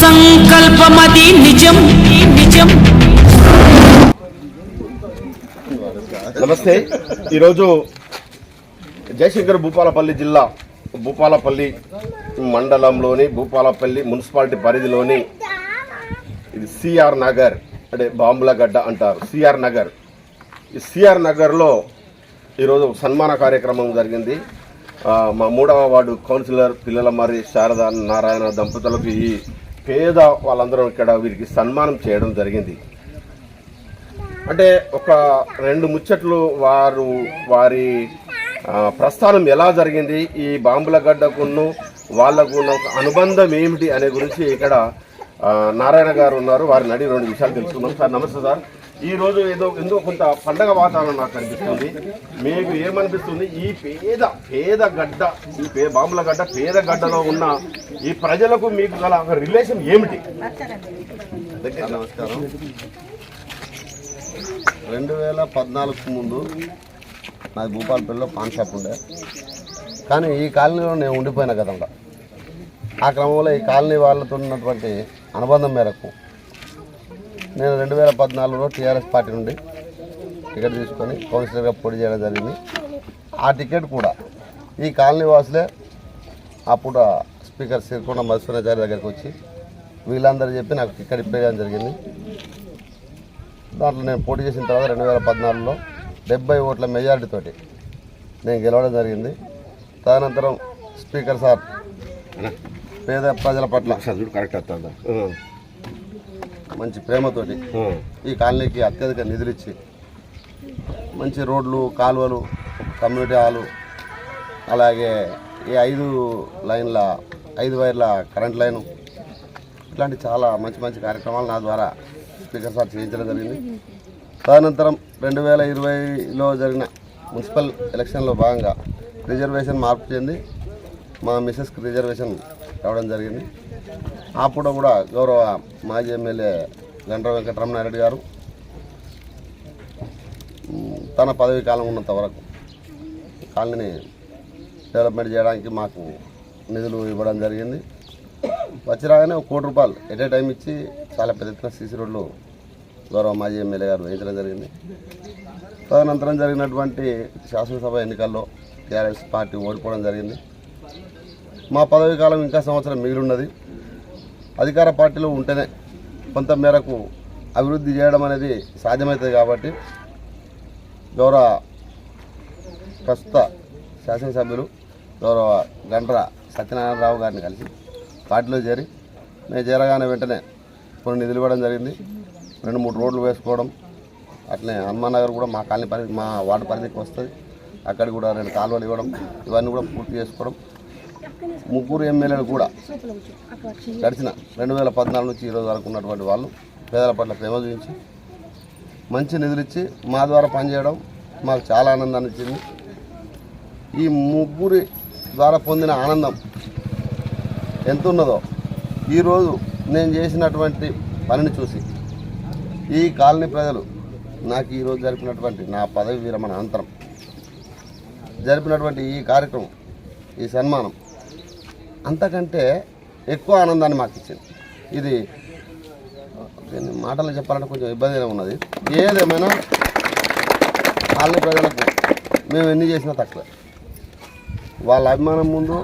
సంకల్పమది నిజం నిజం. నమస్తే. ఈరోజు జయశంకర్ భూపాలపల్లి జిల్లా భూపాలపల్లి మండలంలోని భూపాలపల్లి మున్సిపాలిటీ పరిధిలోని ఇది సిఆర్ నగర్ అంటే బాంబులగడ్డ అంటారు. సిఆర్ నగర్. ఈ సిఆర్ నగర్లో ఈరోజు సన్మాన కార్యక్రమం జరిగింది. మా మూడవ వార్డు కౌన్సిలర్ పిల్లల మరి శారద నారాయణ దంపతులకు ఈ పేద వాళ్ళందరూ ఇక్కడ వీరికి సన్మానం చేయడం జరిగింది. అంటే ఒక రెండు ముచ్చట్లు వారు వారి ప్రస్థానం ఎలా జరిగింది ఈ బాంబుల గడ్డకును వాళ్ళకు ఉన్న అనుబంధం ఏమిటి అనే గురించి ఇక్కడ నారాయణ గారు ఉన్నారు. వారిని అడిగి రెండు విషయాలు తెలుసుకుందాం. సార్ నమస్తే సార్. ఈరోజు ఏదో ఎందుకో కొంత పండగ వాతావరణం నాకు అనిపిస్తుంది. మీకు ఏమనిపిస్తుంది? ఈ పేద పేద గడ్డ ఈ పే బాంబుల గడ్డ పేద గడ్డలో ఉన్న ఈ ప్రజలకు మీకు గల ఒక రిలేషన్ ఏమిటి? నమస్కారం. రెండు వేల పద్నాలుగు ముందు నాకు భూపాలపల్లిలో పాన్ షాప్ ఉండే. కానీ ఈ కాలనీలో నేను ఉండిపోయిన గతంలో ఆ క్రమంలో ఈ కాలనీ వాళ్ళతో ఉన్నటువంటి అనుబంధం మేరకు నేను రెండు వేల పద్నాలుగులో టీఆర్ఎస్ పార్టీ నుండి టికెట్ తీసుకొని కౌన్సిలర్గా పోటీ చేయడం జరిగింది. ఆ టికెట్ కూడా ఈ కాలనీ వాసులే అప్పుడు స్పీకర్ సిరికొండ మధుసూరాచారి దగ్గరికి వచ్చి వీళ్ళందరూ చెప్పి నాకు టికెట్ ఇప్పేయడం జరిగింది. దాంట్లో నేను పోటీ చేసిన తర్వాత రెండు వేల పద్నాలుగులో డెబ్బై ఓట్ల మెజారిటీతోటి నేను గెలవడం జరిగింది. తదనంతరం స్పీకర్ సార్ పేద ప్రజల పట్ల కరెక్ట్ అవుతుందా మంచి ప్రేమతోటి ఈ కాలనీకి అత్యధిక నిధులు ఇచ్చి మంచి రోడ్లు కాలువలు కమ్యూనిటీ హాలు అలాగే ఈ ఐదు లైన్ల ఐదు వైర్ల కరెంట్ లైను ఇట్లాంటి చాలా మంచి మంచి కార్యక్రమాలు నా ద్వారా స్పీకర్ సార్ చేయించడం జరిగింది. తదనంతరం రెండు వేల ఇరవైలో జరిగిన మున్సిపల్ ఎలక్షన్లో భాగంగా రిజర్వేషన్ మార్పు చెంది మా మిస్సెస్కి రిజర్వేషన్ రావడం జరిగింది. అప్పుడు కూడా గౌరవ మాజీ ఎమ్మెల్యే గండ్ర వెంకటరమణారెడ్డి గారు. తన పదవీ కాలం ఉన్నంత వరకు కాలనీని డెవలప్మెంట్ చేయడానికి మాకు నిధులు ఇవ్వడం జరిగింది. వచ్చి రాగానే ఒక కోటి రూపాయలు ఎట్ ఏ టైం ఇచ్చి చాలా పెద్ద ఎత్తున సీసీ రోడ్లు గౌరవ మాజీ ఎమ్మెల్యే గారు వేయించడం జరిగింది. తదనంతరం జరిగినటువంటి శాసనసభ ఎన్నికల్లో టీఆర్ఎస్ పార్టీ ఓడిపోవడం జరిగింది. మా పదవీ కాలం ఇంకా సంవత్సరం మిగిలి ఉన్నది. అధికార పార్టీలో ఉంటేనే కొంత మేరకు అభివృద్ధి చేయడం అనేది సాధ్యమవుతుంది కాబట్టి గౌరవ ప్రస్తుత శాసనసభ్యులు గౌరవ గండ్ర సత్యనారాయణరావు గారిని కలిసి పార్టీలో చేరి నేను చేరగానే వెంటనే కొన్ని నిధులు ఇవ్వడం జరిగింది. రెండు మూడు రోడ్లు వేసుకోవడం అట్లనే హనుమాన్ నగర్ కూడా మా కాలనీ పరిధి మా వార్డు పరిధికి వస్తుంది. అక్కడ కూడా రెండు కాలువలు ఇవ్వడం ఇవన్నీ కూడా పూర్తి చేసుకోవడం. ముగ్గురు ఎమ్మెల్యేలు కూడా గడిచిన రెండు వేల పద్నాలుగు నుంచి ఈరోజు వరకు ఉన్నటువంటి వాళ్ళు పేదల పట్ల ప్రేమ చూపించి మంచి నిధులు ఇచ్చి మా ద్వారా పనిచేయడం మాకు చాలా ఆనందాన్ని ఇచ్చింది. ఈ ముగ్గురి ద్వారా పొందిన ఆనందం ఎంత ఉన్నదో ఈరోజు నేను చేసినటువంటి పనిని చూసి ఈ కాలనీ ప్రజలు నాకు ఈరోజు జరిపినటువంటి నా పదవి విరమణ అనంతరం జరిపినటువంటి ఈ కార్యక్రమం ఈ సన్మానం అంతకంటే ఎక్కువ ఆనందాన్ని మాకు ఇచ్చింది. ఇది దీన్ని మాటలు చెప్పాలంటే కొంచెం ఇబ్బందిగా ఉన్నది. ఏదేమైనా వాళ్ళ ప్రజలకు మేము ఎన్ని చేసినా తక్కువ. వాళ్ళ అభిమానం ముందు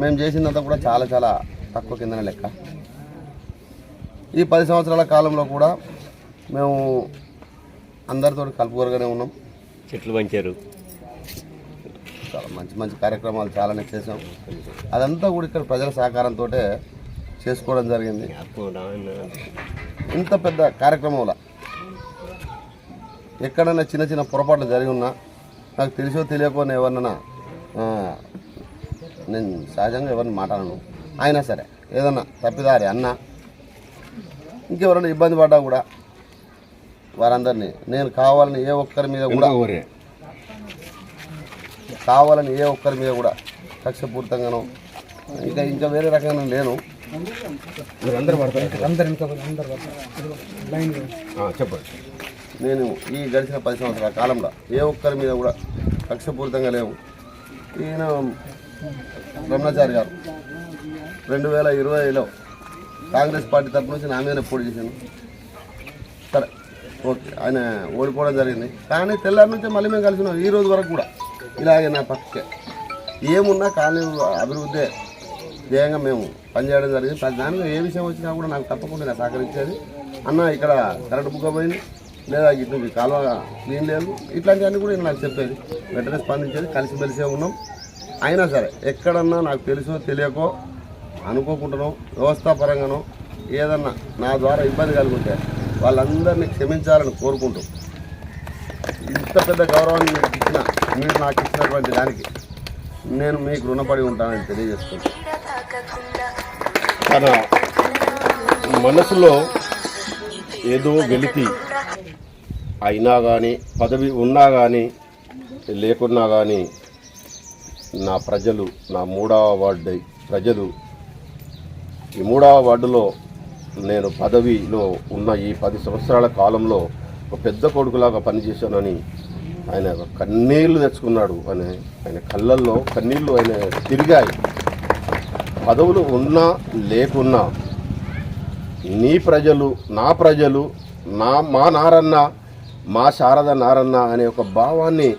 మేము చేసిందంతా కూడా చాలా చాలా తక్కువ కిందనే లెక్క. ఈ పది సంవత్సరాల కాలంలో కూడా మేము అందరితో కలుపుకోరుగానే ఉన్నాం. చెట్లు పంచారు. చాలా మంచి మంచి కార్యక్రమాలు చాలానే చేసాం. అదంతా కూడా ఇక్కడ ప్రజల సహకారంతో చేసుకోవడం జరిగింది. ఇంత పెద్ద కార్యక్రమంలో ఎక్కడైనా చిన్న చిన్న పొరపాట్లు జరిగి ఉన్నా నాకు తెలిసో తెలియకో ఎవరినైనా నేను సహజంగా ఎవరిని మాట్లాడను. అయినా సరే ఏదన్నా తప్పిదారి అన్న ఇంకెవరైనా ఇబ్బంది పడ్డా కూడా వారందరినీ నేను కావాలని ఏ ఒక్కరి మీద కూడా కావాలని ఏ ఒక్కరి మీద కూడా కక్షపూరితంగానో ఇంకా ఇంకా వేరే రకంగా లేను చెప్పండి. నేను ఈ గడిచిన పది సంవత్సరాల కాలంలో ఏ ఒక్కరి మీద కూడా కక్షపూరితంగా లేవు. ఈయన బ్రహ్మచారి గారు రెండు వేల ఇరవైలో కాంగ్రెస్ పార్టీ తరపు నుంచి నా మీదనే పోటీ చేశాను. సరే ఓకే ఆయన ఓడిపోవడం జరిగింది. కానీ తెల్లారి నుంచి మళ్ళీ మేము కలిసినాం ఈ రోజు వరకు కూడా. ఇలాగే నా పక్కకే. ఏమున్నా కాలనీ అభివృద్ధి. ధ్యేయంగా మేము పనిచేయడం జరిగింది. ప్రతి దానిలో ఏ విషయం వచ్చినా కూడా నాకు తప్పకుండా నేను సహకరించేది. అన్న ఇక్కడ కరెంటు బుక్ పోయింది. లేదా ఇటు కాలువ క్లీన్ లేదు ఇట్లాంటివన్నీ కూడా నేను నాకు చెప్పేది. వెంటనే స్పందించేది. కలిసిమెలిసే ఉన్నాం. అయినా సరే ఎక్కడన్నా నాకు తెలుసో తెలియకో అనుకోకుండానో వ్యవస్థాపరంగానో ఏదన్నా నా ద్వారా ఇబ్బంది కలుగుంటే వాళ్ళందరినీ క్షమించాలని కోరుకుంటూ ఇంత పెద్ద గౌరవాన్ని ఇచ్చిన మీరు నాకు ఇచ్చినటువంటి దానికి నేను మీకు రుణపడి ఉంటానని తెలియజేసుకుంటాను తన మనసులో ఏదో వెలితి అయినా కానీ పదవి ఉన్నా కానీ లేకున్నా కానీ నా ప్రజలు నా మూడవ వార్డు ప్రజలు ఈ మూడవ వార్డులో నేను పదవిలో ఉన్న ఈ పది సంవత్సరాల కాలంలో ఒక పెద్ద కొడుకులాగా పనిచేశానని ఆయన కన్నీళ్ళు తెచ్చుకున్నాడు అని ఆయన కళ్ళల్లో కన్నీళ్ళు ఆయన తిరిగాయి. పదవులు ఉన్నా లేకున్నా నీ ప్రజలు నా ప్రజలు నా మా నారన్న మా శారద నారన్న అనే ఒక భావాన్ని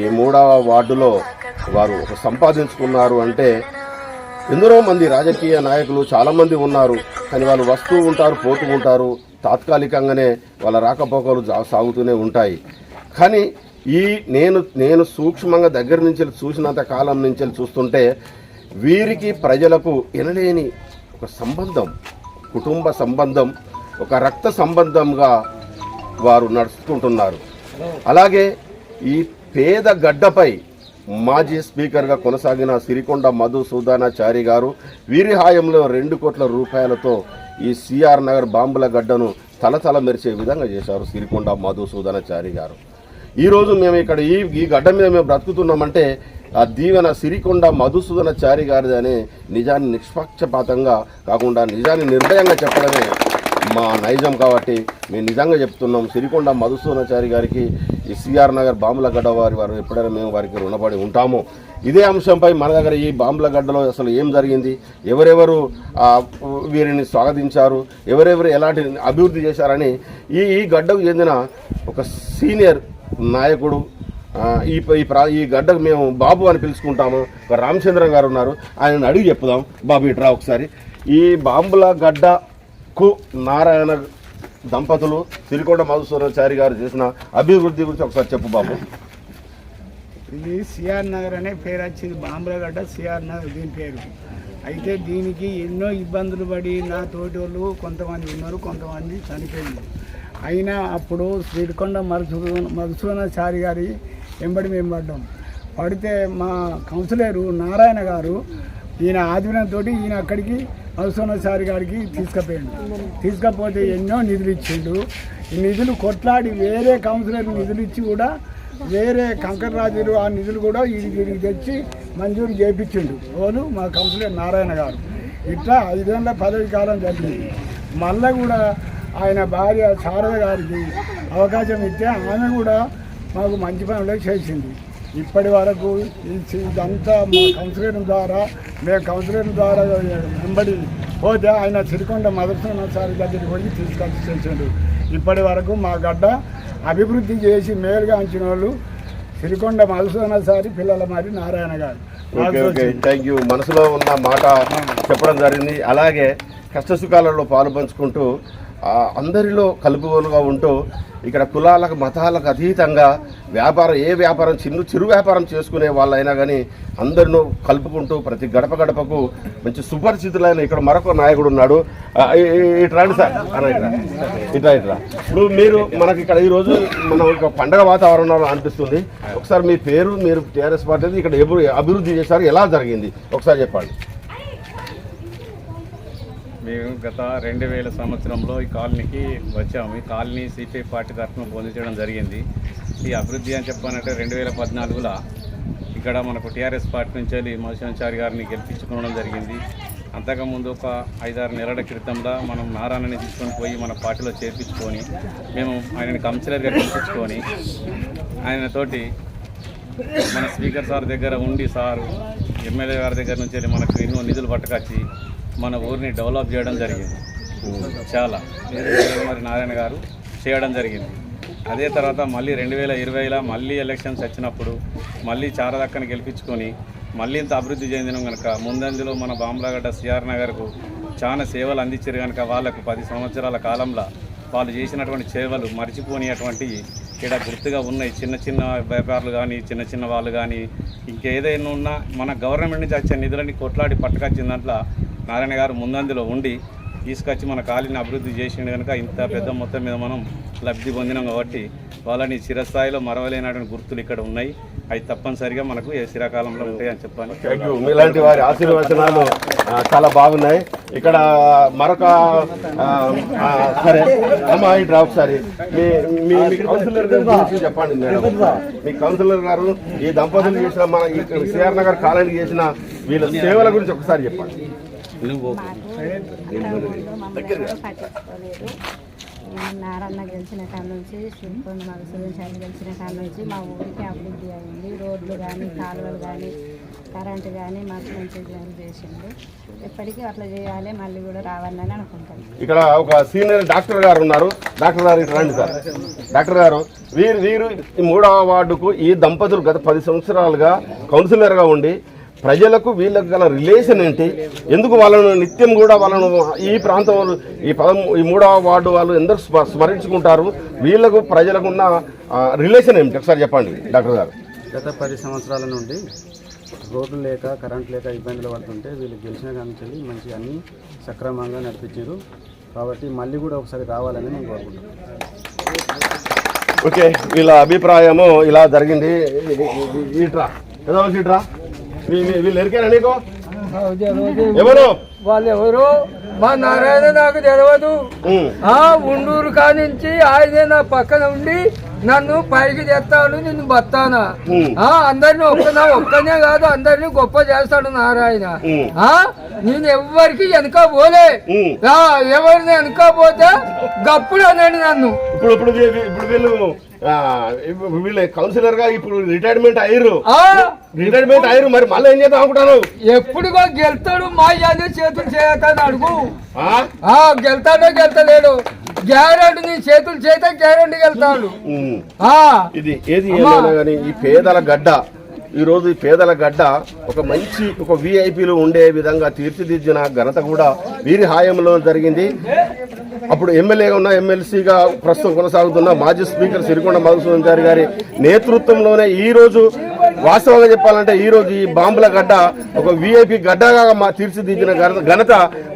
ఈ మూడవ వార్డులో వారు సంపాదించుకున్నారు అంటే ఎందరో మంది రాజకీయ నాయకులు చాలామంది ఉన్నారు. కానీ వాళ్ళు వస్తూ ఉంటారు పోతూ ఉంటారు. తాత్కాలికంగానే వాళ్ళ రాకపోకలు సాగుతూనే ఉంటాయి. కానీ ఈ నేను నేను సూక్ష్మంగా దగ్గర నుంచి చూసినంత కాలం నుంచి చూస్తుంటే వీరికి ప్రజలకు ఎనలేని ఒక సంబంధం కుటుంబ సంబంధం ఒక రక్త సంబంధంగా వారు నడుచుకుంటున్నారు. అలాగే ఈ పేద గడ్డపై మాజీ స్పీకర్గా కొనసాగిన సిరికొండ మధుసూదనాచారి గారు వీరి హాయంలో రెండు కోట్ల రూపాయలతో ఈ సిఆర్ నగర్ బాంబుల గడ్డను తలతల మెరిసే విధంగా చేశారు సిరికొండ మధుసూదనాచారి గారు. ఈరోజు మేము ఇక్కడ ఈ ఈ గడ్డ మీద మేము బ్రతుకుతున్నామంటే ఆ దీవెన సిరికొండ మధుసూదనాచారి గారిది అనే నిజాన్ని నిష్పక్షపాతంగా కాకుండా నిజాన్ని నిర్భయంగా చెప్పడమే మా నైజం కాబట్టి మేము నిజంగా చెప్తున్నాం. సిరికొండ మధుసూదనాచారి గారికి ఈ సిఆర్ నగర్ బాంబులగడ్డ వారి వారు ఎప్పుడైనా మేము వారికి రుణపడి ఉంటాము. ఇదే అంశంపై మన దగ్గర ఈ బాంబులగడ్డలో అసలు ఏం జరిగింది? ఎవరెవరు వీరిని స్వాగతించారు? ఎవరెవరు ఎలాంటి అభివృద్ధి చేశారని ఈ ఈ గడ్డకు చెందిన ఒక సీనియర్ నాయకుడు ఈ ఈ ప్రా ఈ గడ్డకు మేము బాబు అని పిలుచుకుంటాము. ఒక రామచంద్రం గారు ఉన్నారు. ఆయనను అడిగి చెప్పుదాం. బాబు ఇట్రా ఒకసారి. ఈ బాంబుల గడ్డకు నారాయణ దంపతులు సిరికొండ మధుసూరాచారి గారు చేసిన అభివృద్ధి గురించి ఒకసారి చెప్పు బాబు. ఇది సిఆర్ నగర్ అనే పేరు వచ్చింది. బాంబులగడ్డ సిఆర్ నగర్ దీని పేరు. అయితే దీనికి ఎన్నో ఇబ్బందులు పడి నా తోటి వాళ్ళు కొంతమంది ఉన్నారు కొంతమంది చనిపోయింది అయినా అప్పుడు శ్రీకొండ మధుసూ మధుసూదనాచారి గారి వెంబడి మేము పడ్డాం. పడితే మా కౌన్సిలరు నారాయణ గారు ఈయన ఆధ్వర్యంతో ఈయన అక్కడికి మధుసూదనాచారి గారికి తీసుకుపోయిండు. తీసుకపోతే ఎన్నో నిధులు ఇచ్చిండు. ఈ నిధులు కొట్లాడి వేరే కౌన్సిలర్ నిధులు ఇచ్చి కూడా వేరే కంకర రాజులు ఆ నిధులు కూడా వీడికి తెచ్చి మంజూరు చేయించిండు ఓను మా కౌన్సిలర్ నారాయణ గారు. ఇట్లా ఐదేళ్ళ పదవి కాలం జరిగింది. మళ్ళీ కూడా ఆయన భార్య శారద గారికి అవకాశం ఇస్తే ఆమె కూడా మాకు మంచి పనులే చేసింది. ఇప్పటి వరకు ఇదంతా మా కౌన్సిలర్ ద్వారా మేము కౌన్సిలర్ ద్వారా వెంబడి పోతే ఆయన సిరికొండ మదర్సన సార్ దగ్గరికి పోయి తీసుకొచ్చి చేసిండు. ఇప్పటి వరకు మా గడ్డ అభివృద్ధి చేసి మేలుగా అంచిన వాళ్ళు సిరికొండ మధుసూదన సారి పిల్లల మరి నారాయణ గారు. థ్యాంక్ యూ మనసులో ఉన్న మాట చెప్పడం జరిగింది. అలాగే కష్ట సుఖాలలో పాలు పంచుకుంటూ అందరిలో కలుపుగోలుగా ఉంటూ ఇక్కడ కులాలకు మతాలకు అతీతంగా వ్యాపారం ఏ వ్యాపారం చిన్న చిరు వ్యాపారం చేసుకునే వాళ్ళైనా కానీ అందరినూ కలుపుకుంటూ ప్రతి గడప గడపకు మంచి సుపరిచితులైన ఇక్కడ మరొక నాయకుడు ఉన్నాడు. ఇటు రండి సార్. అన్న ఇట్రా ఇట్రా ఇట్రా ఇప్పుడు మీరు మనకి ఇక్కడ ఈరోజు మనం ఒక పండగ వాతావరణంలో అనిపిస్తుంది. ఒకసారి మీ పేరు మీరు టీఆర్ఎస్ పార్టీ ఇక్కడ అభివృద్ధి చేశారు ఎలా జరిగింది? ఒకసారి చెప్పండి. మేము గత రెండు వేల సంవత్సరంలో ఈ కాలనీకి వచ్చాము. ఈ కాలనీ సిపిఐ పార్టీ తరఫున పొందించడం జరిగింది. ఈ అభివృద్ధి అని చెప్పానంటే రెండు వేల పద్నాలుగులో ఇక్కడ మనకు టీఆర్ఎస్ పార్టీ నుంచి వెళ్ళి మధుశాచారి గారిని గెలిపించుకోవడం జరిగింది. అంతకుముందు ఒక ఐదారు నెలల క్రితంలో మనం నారాయణని తీసుకొని పోయి మన పార్టీలో చేర్పించుకొని మేము ఆయనని కౌన్సిలర్గా గెలిపించుకొని ఆయనతోటి మన స్పీకర్ సార్ దగ్గర ఉండి సారు ఎమ్మెల్యే గారి దగ్గర నుంచి వెళ్ళి మనకు ఎన్నో నిధులు పట్టుకొచ్చి మన ఊరిని డెవలప్ చేయడం జరిగింది. చాలా. మరి నారాయణ గారు చేయడం జరిగింది. అదే తర్వాత మళ్ళీ రెండు వేల ఇరవైలో మళ్ళీ ఎలక్షన్స్ వచ్చినప్పుడు మళ్ళీ చారదక్కను గెలిపించుకొని మళ్ళీ ఇంత అభివృద్ధి చెందిన కనుక ముందంజలో మన బాంబలగడ్డ సిఆర్ నగర్కు చాలా సేవలు అందించారు కనుక వాళ్ళకు పది సంవత్సరాల కాలంలో వాళ్ళు చేసినటువంటి సేవలు మర్చిపోనిటువంటి ఇక్కడ గుర్తుగా ఉన్నాయి. చిన్న చిన్న వ్యాపారులు కానీ చిన్న చిన్న వాళ్ళు కానీ ఇంకేదైనా ఉన్నా మన గవర్నమెంట్ నుంచి వచ్చే నిధులని కొట్లాడి పట్టుకొచ్చిన దాంట్లో నారాయణ గారు ముందందులో ఉండి తీసుకొచ్చి మన కాలిని అభివృద్ధి చేసిండు కనుక ఇంత పెద్ద మొత్తం మీద మనం లబ్ధి పొందినాం కాబట్టి వాళ్ళని చిరస్థాయిలో మరవలేనటువంటి గుర్తులు ఇక్కడ ఉన్నాయి. అవి తప్పనిసరిగా మనకు ఏ శిరాకాలంలో ఉంటాయి అని చెప్పాను థ్యాంక్ మీలాంటి వారి ఆశీర్వచనాలు చాలా బాగున్నాయి. ఇక్కడ మరొక సరే అమ్మా ఇట్రా ఒకసారి మీ కౌన్సిలర్ గురించి చెప్పండి మీ కౌన్సిలర్ గారు ఈ దంపతులు చేసిన మన సిఆర్ నగర్ కాలనీ చేసిన వీళ్ళ సేవల గురించి ఒకసారి చెప్పండి. పట్టించుకోలేదు నారన్న గెలిచిన కాడ నుంచి శిల్పం మగసూరి గెలిచిన కాడ నుంచి మా ఊరికి అభివృద్ధి అయింది. రోడ్లు కానీ కాలువలు కానీ కరెంటు కానీ మాకు మంచిగా చేసిండు. ఎప్పటికీ అట్లా చేయాలి మళ్ళీ కూడా రావాలని అనుకుంటాను ఇక్కడ ఒక సీనియర్ డాక్టర్ గారు ఉన్నారు. డాక్టర్ గారు ఇటు రండి సార్. డాక్టర్ గారు వీరు వీరు ఈ మూడవ వార్డుకు ఈ దంపతులు గత పది సంవత్సరాలుగా కౌన్సిలర్గా ఉండి ప్రజలకు వీళ్ళకి గల రిలేషన్ ఏంటి ఎందుకు వాళ్ళను నిత్యం కూడా వాళ్ళను ఈ ప్రాంతం ఈ పదం ఈ మూడవ వార్డు వాళ్ళు ఎందరు స్మ- స్మరించుకుంటారు వీళ్ళకు ప్రజలకు ఉన్న రిలేషన్ ఏమిటి ఒకసారి చెప్పండి డాక్టర్ గారు గత పది సంవత్సరాల నుండి రోడ్లు లేక కరెంట్ లేక ఇబ్బందులు పడుతుంటే వీళ్ళు గెలిచిన కానీ మంచిగా అన్నీ సక్రమంగా నడిపించారు కాబట్టి మళ్ళీ కూడా ఒకసారి రావాలని నేను కోరుకుంటున్నాను ఓకే వీళ్ళ అభిప్రాయము ఇలా జరిగింది ఇట్రా ఏదో ఇట్రా వీళ్ళు ఎరికేనా నీకు? ఎవరు వాళ్ళు ఎవరు? మా నారాయణ నాకు తెలియదు. ఆ ఉండూరు కానించి ఆయనే నా పక్కన ఉండి నన్ను పైకి తెస్తాడు నిన్ను బతానా. ఆ అందరిని ఒక్కనే ఒక్కనే కాదు అందరిని గొప్ప చేస్తాడు నారాయణ. ఆ నేను ఎవ్వరికి వెనక పోలే. ఎవరిని వెనక పోతే గప్పుడు అనండి నన్ను. ఇప్పుడు ఇప్పుడు ఇప్పుడు వీళ్ళు కౌన్సిలర్గా ఇప్పుడు రిటైర్మెంట్ అయ్యారు. ఆ. రిటైర్మెంట్ అయ్యారు మరి మళ్ళీ ఏం చేద్దాం అనుకుంటాను ఎప్పుడుగో గెలుతాడు మా యాది చేతులు చేయతాను అడుగు. గెలుతాడో గెలుతలేడు గ్యారెంటీ నీ చేతులు చేత గ్యారెంటీ గెలుతాడు. ఇది ఏది ఈ పేదల గడ్డ. ఈ రోజు ఈ పేదల గడ్డ ఒక మంచి ఒక విఐపీలు ఉండే విధంగా తీర్చిదిద్దిన ఘనత కూడా వీరి హాయంలో జరిగింది. అప్పుడు ఎమ్మెల్యేగా ఉన్న ఎమ్మెల్సీగా ప్రస్తుతం కొనసాగుతున్న మాజీ స్పీకర్ సిరికొండ మధుసూదన్ గారి గారి నేతృత్వంలోనే ఈరోజు వాస్తవంగా చెప్పాలంటే ఈ రోజు ఈ బాంబుల గడ్డ ఒక విఐపి గడ్డగా మా తీర్చిదిద్దిన ఘనత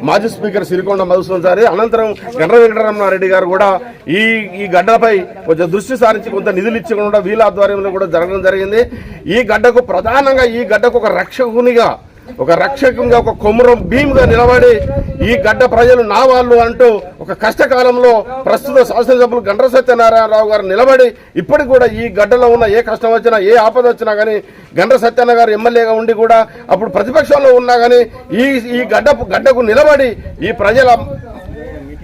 మాజీ స్పీకర్ సిరికొండ మధుసూదన్ సారి. అనంతరం గండ్ర వెంకటరమణారెడ్డి గారు కూడా ఈ ఈ గడ్డపై కొంచెం దృష్టి సారించి కొంత నిధులు ఇచ్చి కూడా వీళ్ళ ఆధ్వర్యంలో కూడా జరగడం జరిగింది. ఈ గడ్డకు ప్రధానంగా ఈ గడ్డకు ఒక రక్షకునిగా ఒక రక్షకంగా ఒక కొమురం భీమ్గా నిలబడి ఈ గడ్డ ప్రజలు నా వాళ్ళు అంటూ ఒక కష్టకాలంలో ప్రస్తుత శాసనసభ్యులు గండ్ర సత్యనారాయణరావు గారు నిలబడి ఇప్పటికి కూడా ఈ గడ్డలో ఉన్న ఏ కష్టం వచ్చినా ఏ ఆపద వచ్చినా కానీ గండ్ర సత్యనారాయణ గారు ఎమ్మెల్యేగా ఉండి కూడా అప్పుడు ప్రతిపక్షంలో ఉన్నా కానీ ఈ ఈ గడ్డ గడ్డకు నిలబడి ఈ ప్రజల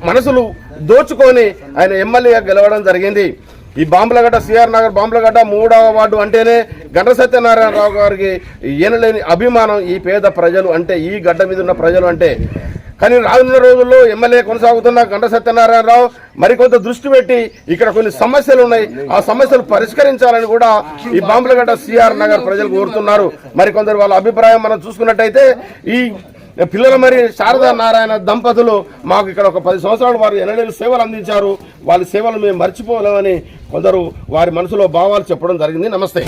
మనసులు దోచుకొని ఆయన ఎమ్మెల్యేగా గెలవడం జరిగింది. ఈ బాంబులగడ్డ సిఆర్ నగర్ బాంబులగడ్డ మూడవ వార్డు అంటేనే గండ్ర సత్యనారాయణరావు గారికి ఈయనలేని అభిమానం ఈ పేద ప్రజలు అంటే ఈ గడ్డ మీద ఉన్న ప్రజలు అంటే. కానీ రానున్న రోజుల్లో ఎమ్మెల్యే కొనసాగుతున్న గంట సత్యనారాయణరావు మరికొంత దృష్టి పెట్టి ఇక్కడ కొన్ని సమస్యలు ఉన్నాయి. ఆ సమస్యలు పరిష్కరించాలని కూడా ఈ బాంబులగడ్డ సిఆర్ నగర్ ప్రజలు కోరుతున్నారు. మరికొందరు వాళ్ళ అభిప్రాయం మనం చూసుకున్నట్టయితే ఈ పిల్లల మరి శారదా నారాయణ దంపతులు మాకు ఇక్కడ ఒక పది సంవత్సరాలు వారు ఎన్నడేళ్ళు సేవలు అందించారు. వాళ్ళ సేవలు మేము మర్చిపోలేమని కొందరు వారి మనసులో భావాలు చెప్పడం జరిగింది. నమస్తే.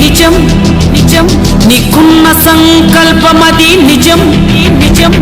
నిజం నిజం. నీకున్న సంకల్పమది నిజం నిజం.